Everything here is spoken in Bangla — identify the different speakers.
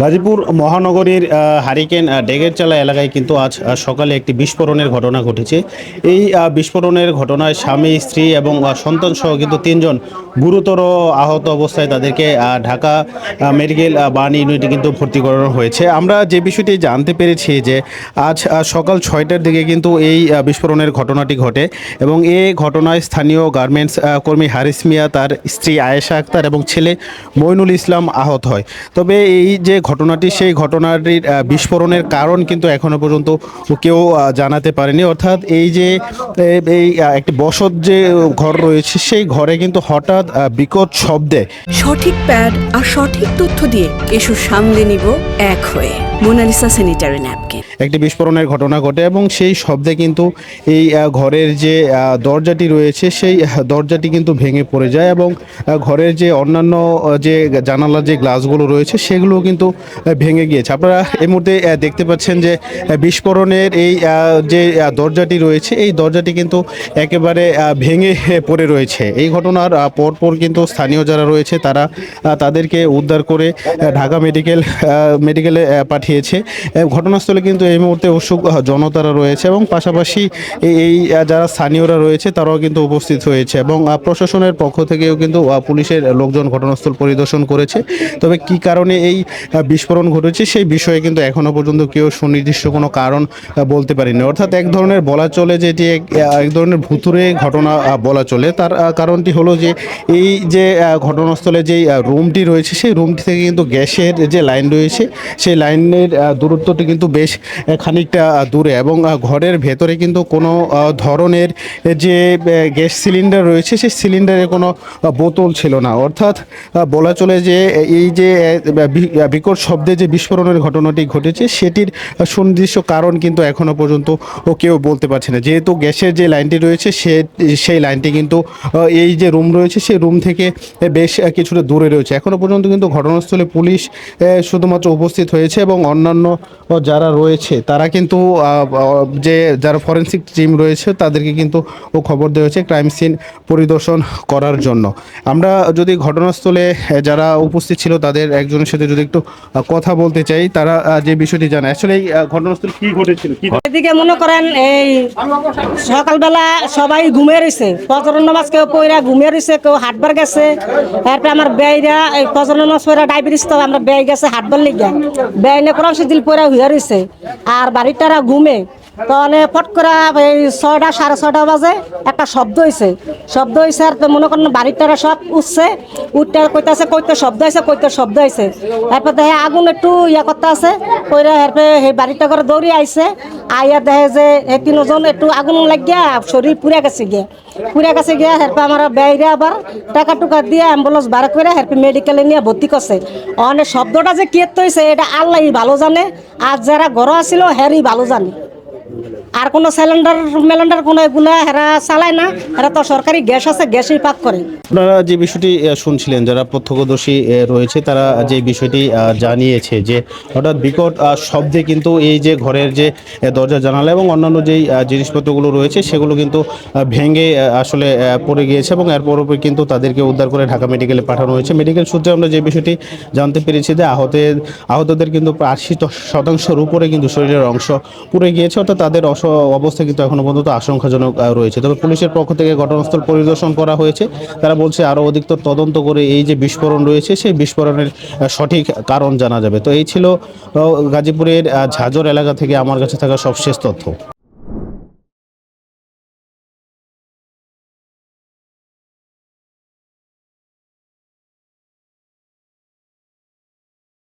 Speaker 1: গাজীপুর মহানগরীর হারিকেন ডেগেরচালা এলাকায় কিন্তু আজ সকালে একটি বিস্ফোরণের ঘটনা ঘটেছে। এই বিস্ফোরণের ঘটনায় স্বামী স্ত্রী এবং আহ, সন্তান সহ কিন্তু তিনজন গুরুতর আহত অবস্থায় তাদেরকে ঢাকা মেডিকেল বার্ন ইউনিটে কিন্তু ভর্তি করানো হয়েছে। আমরা যে বিষয়টি জানতে পেরেছি যে আজ সকাল ছয়টার দিকে কিন্তু এই বিস্ফোরণের ঘটনাটি ঘটে এবং এই ঘটনায় স্থানীয় গার্মেন্টস কর্মী হারিস মিয়া তার স্ত্রী আয়েশা আক্তার এবং ছেলে মইনুল ইসলাম আহত হয়। তবে এই যে ঘটনাটি সেই ঘটনাটির বিস্ফোরণের কারণ কিন্তু এখনও পর্যন্ত কেউ জানাতে পারেনি। অর্থাৎ এই যে এই একটি বসত যে ঘর রয়েছে সেই ঘরে কিন্তু হঠাৎ বিকট শব্দে
Speaker 2: সঠিক প্যাড আর সঠিক তথ্য দিয়ে এসো সামলে নিব এক হয়ে মোনালিসা স্যানিটারি ন্যাপকিন
Speaker 1: একটি বিস্ফোরণের ঘটনা ঘটে এবং সেই শব্দে কিন্তু এই ঘরের যে দরজাটি রয়েছে সেই দরজাটি কিন্তু ভেঙে পড়ে যায় এবং ঘরের যে অন্যান্য যে জানালার যে গ্লাসগুলো রয়েছে সেগুলো কিন্তু ভেঙে গিয়েছে। আপনারা এই মুহূর্তে দেখতে পাচ্ছেন যে বিস্ফোরণের এই যে দরজাটি রয়েছে, এই দরজাটি কিন্তু একেবারে ভেঙে পড়ে রয়েছে। এই ঘটনার পরপর কিন্তু স্থানীয় যারা রয়েছে, তারা তাদেরকে উদ্ধার করে ঢাকা মেডিকেল মেডিকেলে পাঠিয়েছে। ঘটনাস্থলে কিন্তু এই মুহূর্তে উৎসুক জনতারা রয়েছে এবং পাশাপাশি এই যারা স্থানীয়রা রয়েছে, তারাও কিন্তু উপস্থিত হয়েছে এবং প্রশাসনের পক্ষ থেকেও কিন্তু পুলিশের লোকজন ঘটনাস্থল পরিদর্শন করেছে। তবে কি কারণে এই বিস্ফোরণ ঘটেছে, সেই বিষয়ে কিন্তু এখনও পর্যন্ত কেউ সুনির্দিষ্ট কোনো কারণ বলতে পারেনি অর্থাৎ এক ধরনের বলা চলে যে এটি এক- ধরনের ভুতুরে ঘটনা বলা চলে। তার কারণটি হলো যে এই যে ঘটনাস্থলে যে রুমটি রয়েছে, সেই রুমটি থেকে কিন্তু গ্যাসের যে লাইন রয়েছে, সেই লাইনের দূরত্বটি কিন্তু বেশ খানিকটা দূরে এবং ঘরের ভেতরে কিন্তু কোনো ধরনের যে গ্যাস সিলিন্ডার রয়েছে, সেই সিলিন্ডারে কোনো বোতল ছিল না। অর্থাৎ বলা চলে যে এই যে বিকট শব্দে যে বিস্ফোরণের ঘটনাটি ঘটেছে, সেটির সুনির্দিষ্ট কারণ কিন্তু এখনও পর্যন্ত কেউ বলতে পারছে না। যেহেতু গ্যাসের যে লাইনটি রয়েছে, সে, সেই লাইনটি কিন্তু এই যে রুম রয়েছে, সেই রুম থেকে বেশ কিছুটা দূরে রয়েছে। এখনও পর্যন্ত কিন্তু ঘটনাস্থলে পুলিশ শুধুমাত্র উপস্থিত হয়েছে এবং অন্যান্য যারা রয়েছে, তারা কিন্তু যে, যারা ফরেন্সিক টিম রয়েছে, তাদেরকে কিন্তু ও খবর দেওয়া হয়েছে ক্রাইম সিন পরিদর্শন করার জন্য। আমরা যদি ঘটনাস্থলে যারা উপস্থিত ছিল, তাদের একজনের সাথে যদি একটু কথা বলতে চাই। তারা যে বিষয়টি জানে। আসলে, এই ঘটনাস্থল কি ঘটেছিল?
Speaker 3: এদিকে মনে করেন, এই সকালবেলা সবাই ঘুমিয়ে রয়েছে ফজর নামাজ কেউ পয়রা ঘুমিয়ে রয়েছে কেউ হাটবার গেছে। তারপরে আমার বেয়রা এই ফজর নামাজ পয়রা ডায়াবেটিস তো আমরা ব্যয় গেছে, হাটবার লিগে ব্যয় নে কোরআন দিল পয়রা হইয়া রয়েছে আর বাড়িটারা ঘুমে। তাহলে ফট করে এই ছয়টা, সাড়ে ছয়টা বাজে একটা শব্দ হয়েছে শব্দ হয়েছে আর মনে করেন বাড়িটারা সব উঠছে উঠতে কইতাছে, কইতে শব্দ হয়েছে কইতে শব্দ হয়েছে তারপর দেখে আগুন একটু ইয়া করতে আছে, কইরা এরপরে সেই বাড়িটা করে দৌড়ি আইছে, আইয়া দেখে যে এই তিনজন একটু আগুন লাগিয়া শরীর পুড়ে গেছে গিয়া। পুড়ে গেছে গিয়া হেরপে আমার বাইরে আবার টাকা টুকা দিয়ে অ্যাম্বুলেন্স বার করে হেরপে মেডিকেলে নিয়ে ভর্তি করছে। অনেক শব্দটা যে কি হয়েছে এটা আল্লাহ ভালো জানে, আর যারা ঘর আছিল হেরি ভালো জানে। আর কোনো সিলিন্ডার মেলেন্ডার কোনো এগুলা হেরা চালায় না। হেরা তো সরকারি গ্যাস আছে, গ্যাসেই পাক করে।
Speaker 1: আপনারা যে বিষয়টি শুনছিলেন, যারা প্রত্যক্ষদর্শী রয়েছে, তারা যে বিষয়টি জানিয়েছে যে হঠাৎ বিকট শব্দে কিন্তু এই যে ঘরের যে দরজা, জানালা এবং অন্যান্য যেই জিনিসপত্রগুলো রয়েছে, সেগুলো কিন্তু ভেঙে আসলে পড়ে গিয়েছে এবং এর পরপর কিন্তু তাদেরকে উদ্ধার করে ঢাকা মেডিকেলে পাঠানো হয়েছে। মেডিকেল সূত্রে আমরা যে বিষয়টি জানতে পেরেছি যে আহতের, আহতদের কিন্তু আশি শতাংশের উপরে কিন্তু শরীরের অংশ পুড়ে গিয়েছে, অর্থাৎ তাদের অস- অবস্থা কিন্তু এখনও পর্যন্ত আশঙ্কাজনক রয়েছে। তবে পুলিশের পক্ষ থেকে ঘটনাস্থল পরিদর্শন করা হয়েছে। তারা বলছে আরও অধিকতর তদন্ত করে এই যে বিস্ফোরণ রয়েছে, সেই বিস্ফোরণের সঠিক কারণ জানা যাবে। তো এই ছিল গাজীপুরের ঝাঝর এলাকা থেকে আমার কাছে থাকা সবশেষ তথ্য।